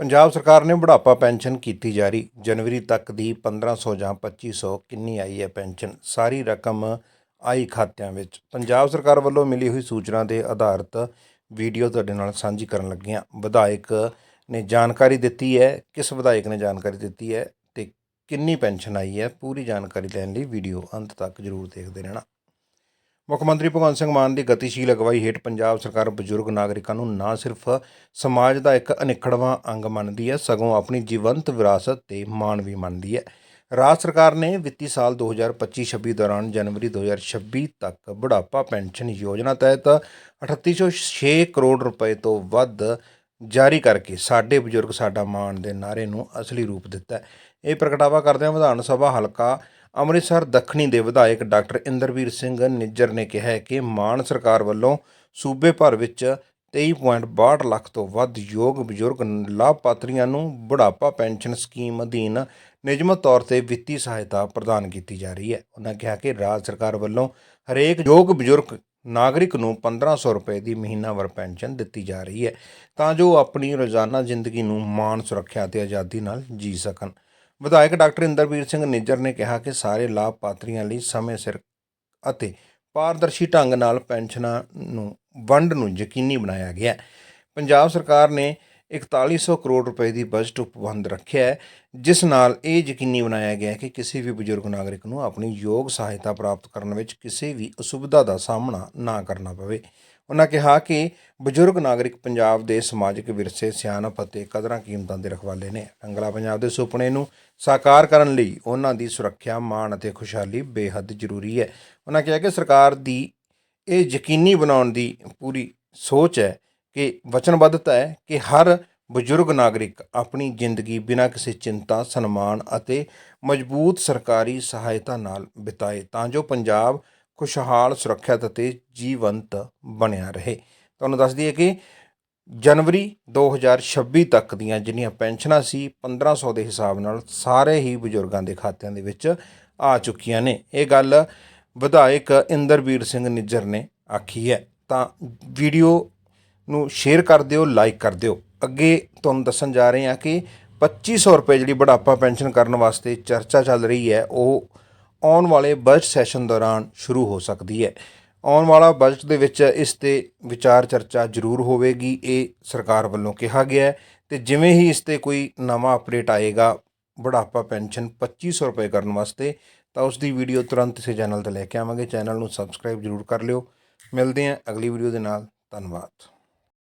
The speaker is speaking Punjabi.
ਪੰਜਾਬ ਸਰਕਾਰ ਨੇ ਬੁਢਾਪਾ ਪੈਨਸ਼ਨ ਕੀਤੀ ਜਾਰੀ। ਜਨਵਰੀ ਤੱਕ ਦੀ 1500 ਜਾਂ 2500 ਕਿੰਨੀ ਆਈ ਹੈ ਪੈਨਸ਼ਨ? ਸਾਰੀ ਰਕਮ ਆਈ ਖਾਤਿਆਂ ਵਿੱਚ। ਪੰਜਾਬ ਸਰਕਾਰ ਵੱਲੋਂ ਮਿਲੀ ਹੋਈ ਸੂਚਨਾ ਦੇ ਆਧਾਰਿਤ ਵੀਡੀਓ ਤੁਹਾਡੇ ਨਾਲ ਸਾਂਝੀ ਕਰਨ ਲੱਗੇ ਹਾਂ ਵਿਧਾਇਕ ਨੇ ਜਾਣਕਾਰੀ ਦਿੱਤੀ ਹੈ। ਕਿਸ ਵਿਧਾਇਕ ਨੇ ਜਾਣਕਾਰੀ ਦਿੱਤੀ ਹੈ ਤੇ ਕਿੰਨੀ ਪੈਨਸ਼ਨ ਆਈ ਹੈ? ਪੂਰੀ ਜਾਣਕਾਰੀ ਲੈਣ ਲਈ ਵੀਡੀਓ ਅੰਤ ਤੱਕ ਜ਼ਰੂਰ ਦੇਖਦੇ ਰਹਿਣਾ। ਮੁੱਖ ਮੰਤਰੀ ਭਗਵੰਤ ਸਿੰਘ ਮਾਨ ਦੀ ਗਤੀਸ਼ੀਲ ਅਗਵਾਈ ਹੇਠ ਪੰਜਾਬ ਸਰਕਾਰ ਬਜ਼ੁਰਗ ਨਾਗਰਿਕਾਂ ਨੂੰ ਨਾ ਸਿਰਫ ਸਮਾਜ ਦਾ ਇੱਕ ਅਨਿੱਖੜਵਾਂ ਅੰਗ ਮੰਨਦੀ ਹੈ, ਸਗੋਂ ਆਪਣੀ ਜੀਵੰਤ ਵਿਰਾਸਤ ਤੇ ਮਾਣ ਵੀ ਮੰਨਦੀ ਹੈ। ਰਾਜ ਸਰਕਾਰ ਨੇ ਵਿੱਤੀ ਸਾਲ 2025-26 ਦੌਰਾਨ ਜਨਵਰੀ 2026 ਤੱਕ ਬੁਢਾਪਾ ਪੈਨਸ਼ਨ ਯੋਜਨਾ ਤਹਿਤ 3806 ਕਰੋੜ ਰੁਪਏ ਤੋਂ ਵੱਧ ਜਾਰੀ ਕਰਕੇ ਸਾਡੇ ਬਜ਼ੁਰਗ, ਸਾਡਾ ਮਾਣ ਦੇ ਨਾਅਰੇ ਨੂੰ ਅਸਲੀ ਰੂਪ ਦਿੱਤਾ ਇਹ ਪ੍ਰਗਟਾਵਾ ਕਰਦਿਆਂ ਵਿਧਾਨ ਸਭਾ ਹਲਕਾ ਅੰਮ੍ਰਿਤਸਰ ਦੱਖਣੀ ਦੇ ਵਿਧਾਇਕ ਡਾਕਟਰ ਇੰਦਰਵੀਰ ਸਿੰਘ ਨਿੱਜਰ ਨੇ ਕਿਹਾ ਹੈ ਕਿ ਮਾਨ ਸਰਕਾਰ ਵੱਲੋਂ ਸੂਬੇ ਭਰ ਵਿੱਚ 23.62 ਲੱਖ ਤੋਂ ਵੱਧ ਯੋਗ ਬਜ਼ੁਰਗ ਲਾਭਪਾਤਰੀਆਂ ਨੂੰ ਬੁਢਾਪਾ ਪੈਨਸ਼ਨ ਸਕੀਮ ਅਧੀਨ ਨਿਯਮਤ ਤੌਰ ਤੇ ਵਿੱਤੀ ਸਹਾਇਤਾ ਪ੍ਰਦਾਨ ਕੀਤੀ ਜਾ ਰਹੀ ਹੈ। ਉਹਨਾਂ ਕਿਹਾ ਕਿ ਰਾਜ ਸਰਕਾਰ ਵੱਲੋਂ ਹਰੇਕ ਯੋਗ ਬਜ਼ੁਰਗ ਨਾਗਰਿਕ ਨੂੰ 1500 ਰੁਪਏ ਦੀ ਮਹੀਨਾਵਰ ਪੈਨਸ਼ਨ ਦਿੱਤੀ ਜਾ ਰਹੀ ਹੈ ਤਾਂ ਜੋ ਆਪਣੀ ਰੋਜ਼ਾਨਾ ਜ਼ਿੰਦਗੀ ਨੂੰ ਮਾਣ, ਸੁਰੱਖਿਆ ਅਤੇ ਆਜ਼ਾਦੀ ਨਾਲ ਜੀ ਸਕਣ। ਵਿਧਾਇਕ ਡਾਕਟਰ ਇੰਦਰਵੀਰ ਸਿੰਘ ਨਿੱਜਰ ਨੇ ਕਿਹਾ ਕਿ ਸਾਰੇ ਲਾਭਪਾਤਰੀਆਂ ਲਈ ਸਮੇਂ ਸਿਰ ਅਤੇ ਪਾਰਦਰਸ਼ੀ ਢੰਗ ਨਾਲ ਪੈਨਸ਼ਨਾਂ ਨੂੰ ਵੰਡ ਨੂੰ ਯਕੀਨੀ ਬਣਾਇਆ ਗਿਆ ਹੈ। ਪੰਜਾਬ ਸਰਕਾਰ ਨੇ 4100 ਕਰੋੜ ਰੁਪਏ ਦੀ ਬਜਟ ਉਪਬੰਧ ਰੱਖਿਆ ਹੈ, ਜਿਸ ਨਾਲ ਇਹ ਯਕੀਨੀ ਬਣਾਇਆ ਗਿਆ ਹੈ ਕਿ ਕਿਸੇ ਵੀ ਬਜ਼ੁਰਗ ਨਾਗਰਿਕ ਨੂੰ ਆਪਣੀ ਯੋਗ ਸਹਾਇਤਾ ਪ੍ਰਾਪਤ ਕਰਨ ਵਿੱਚ ਕਿਸੇ ਵੀ ਅਸੁਵਿਧਾ ਦਾ ਸਾਹਮਣਾ ਨਾ ਕਰਨਾ ਪਵੇ। ਉਹਨਾਂ ਕਿਹਾ ਕਿ ਬਜ਼ੁਰਗ ਨਾਗਰਿਕ ਪੰਜਾਬ ਦੇ ਸਮਾਜਿਕ ਵਿਰਸੇ, ਸਿਆਣਪ ਅਤੇ ਕਦਰਾਂ ਕੀਮਤਾਂ ਦੇ ਰਖਵਾਲੇ ਨੇ। ਰੰਗਲਾ ਪੰਜਾਬ ਦੇ ਸੁਪਨੇ ਨੂੰ ਸਾਕਾਰ ਕਰਨ ਲਈ ਉਹਨਾਂ ਦੀ ਸੁਰੱਖਿਆ, ਮਾਣ ਅਤੇ ਖੁਸ਼ਹਾਲੀ ਬੇਹੱਦ ਜ਼ਰੂਰੀ ਹੈ। ਉਹਨਾਂ ਕਿਹਾ ਕਿ ਸਰਕਾਰ ਦੀ ਇਹ ਯਕੀਨੀ ਬਣਾਉਣ ਦੀ ਪੂਰੀ ਸੋਚ ਹੈ ਕਿ ਵਚਨਬੱਧਤਾ ਹੈ ਕਿ ਹਰ ਬਜ਼ੁਰਗ ਨਾਗਰਿਕ ਆਪਣੀ ਜ਼ਿੰਦਗੀ ਬਿਨਾਂ ਕਿਸੇ ਚਿੰਤਾ, ਸਨਮਾਨ ਅਤੇ ਮਜ਼ਬੂਤ ਸਰਕਾਰੀ ਸਹਾਇਤਾ ਨਾਲ ਬਿਤਾਏ ਤਾਂ ਜੋ ਪੰਜਾਬ ਖੁਸ਼ਹਾਲ, ਸੁਰੱਖਿਅਤ ਅਤੇ ਜੀਵੰਤ ਬਣਿਆ ਰਹੇ। ਤੁਹਾਨੂੰ ਦੱਸ ਦਈਏ ਕਿ ਜਨਵਰੀ 2026 ਤੱਕ ਦੀਆਂ ਜਿੰਨੀਆਂ ਪੈਨਸ਼ਨਾਂ ਸੀ 1500 ਦੇ ਹਿਸਾਬ ਨਾਲ ਸਾਰੇ ਹੀ ਬਜ਼ੁਰਗਾਂ ਦੇ ਖਾਤਿਆਂ ਦੇ ਵਿੱਚ ਆ ਚੁੱਕੀਆਂ ਨੇ। ਇਹ ਗੱਲ ਵਿਧਾਇਕ ਇੰਦਰਵੀਰ ਸਿੰਘ ਨਿੱਜਰ ਨੇ ਆਖੀ ਹੈ। ਤਾਂ ਵੀਡੀਓ ਨੂੰ ਸ਼ੇਅਰ ਕਰ ਦਿਓ ਲਾਈਕ ਕਰ ਦਿਓ। ਅੱਗੇ ਤੁਹਾਨੂੰ ਦੱਸਣ ਜਾ ਰਹੇ ਹਾਂ ਕਿ 2500 ਰੁਪਏ ਜਿਹੜੀ ਬੁਢਾਪਾ ਪੈਨਸ਼ਨ ਕਰਨ ਵਾਸਤੇ ਚਰਚਾ ਚੱਲ ਰਹੀ ਹੈ, ਉਹ ਆਉਣ ਵਾਲੇ ਬਜਟ ਸੈਸ਼ਨ ਦੌਰਾਨ ਸ਼ੁਰੂ ਹੋ ਸਕਦੀ ਹੈ। ਆਉਣ ਵਾਲਾ ਬਜਟ ਦੇ ਵਿੱਚ ਇਸ ਤੇ ਵਿਚਾਰ ਚਰਚਾ ਜ਼ਰੂਰ ਹੋਵੇਗੀ, ਇਹ ਸਰਕਾਰ ਵੱਲੋਂ ਕਿਹਾ ਗਿਆ ਹੈ। ਤੇ ਜਿਵੇਂ ਹੀ ਇਸ ਤੇ ਕੋਈ ਨਵਾਂ ਅਪਡੇਟ ਆਏਗਾ, ਬੁਢਾਪਾ ਪੈਨਸ਼ਨ 2500 ਰੁਪਏ ਕਰਨ ਵਾਸਤੇ, ਤਾਂ ਉਸ ਦੀ ਵੀਡੀਓ ਤੁਰੰਤ ਇਸੇ ਚੈਨਲ ਤੇ ਲੈ ਕੇ ਆਵਾਂਗੇ। ਚੈਨਲ ਨੂੰ ਸਬਸਕ੍ਰਾਈਬ ਜ਼ਰੂਰ ਕਰ ਲਿਓ। ਮਿਲਦੇ ਹਾਂ ਅਗਲੀ ਵੀਡੀਓ ਦੇ ਨਾਲ। ਧੰਨਵਾਦ।